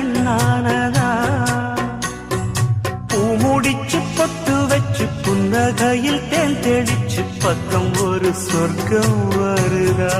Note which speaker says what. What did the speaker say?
Speaker 1: கண்ணானதா? பூமுடிச்சு பொத்து வச்சு புன்னகையில் தேன் தெளிச்சு பக்கம் ஒரு சொர்க்கம் வருதா?